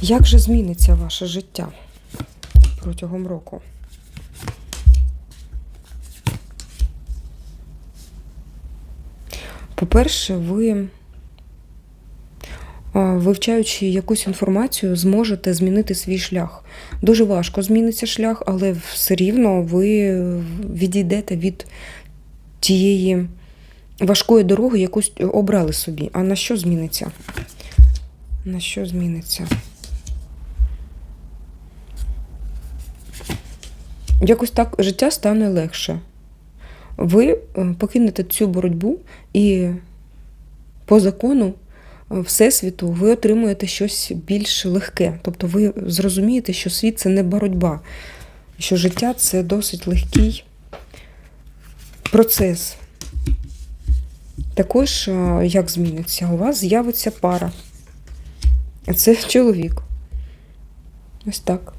Як же зміниться ваше життя протягом року? По-перше, ви, вивчаючи якусь інформацію, зможете змінити свій шлях. Дуже важко зміниться шлях, але все рівно ви відійдете від тієї важкої дороги, яку обрали собі. А на що зміниться? На що зміниться? Якось так життя стане легше. Ви е, покинете цю боротьбу і по закону е, Всесвіту ви отримуєте щось більш легке. Тобто ви зрозумієте, що світ це не боротьба, що життя це досить легкий процес. Також, е, як зміниться, у вас з'явиться пара. Це чоловік. Ось так.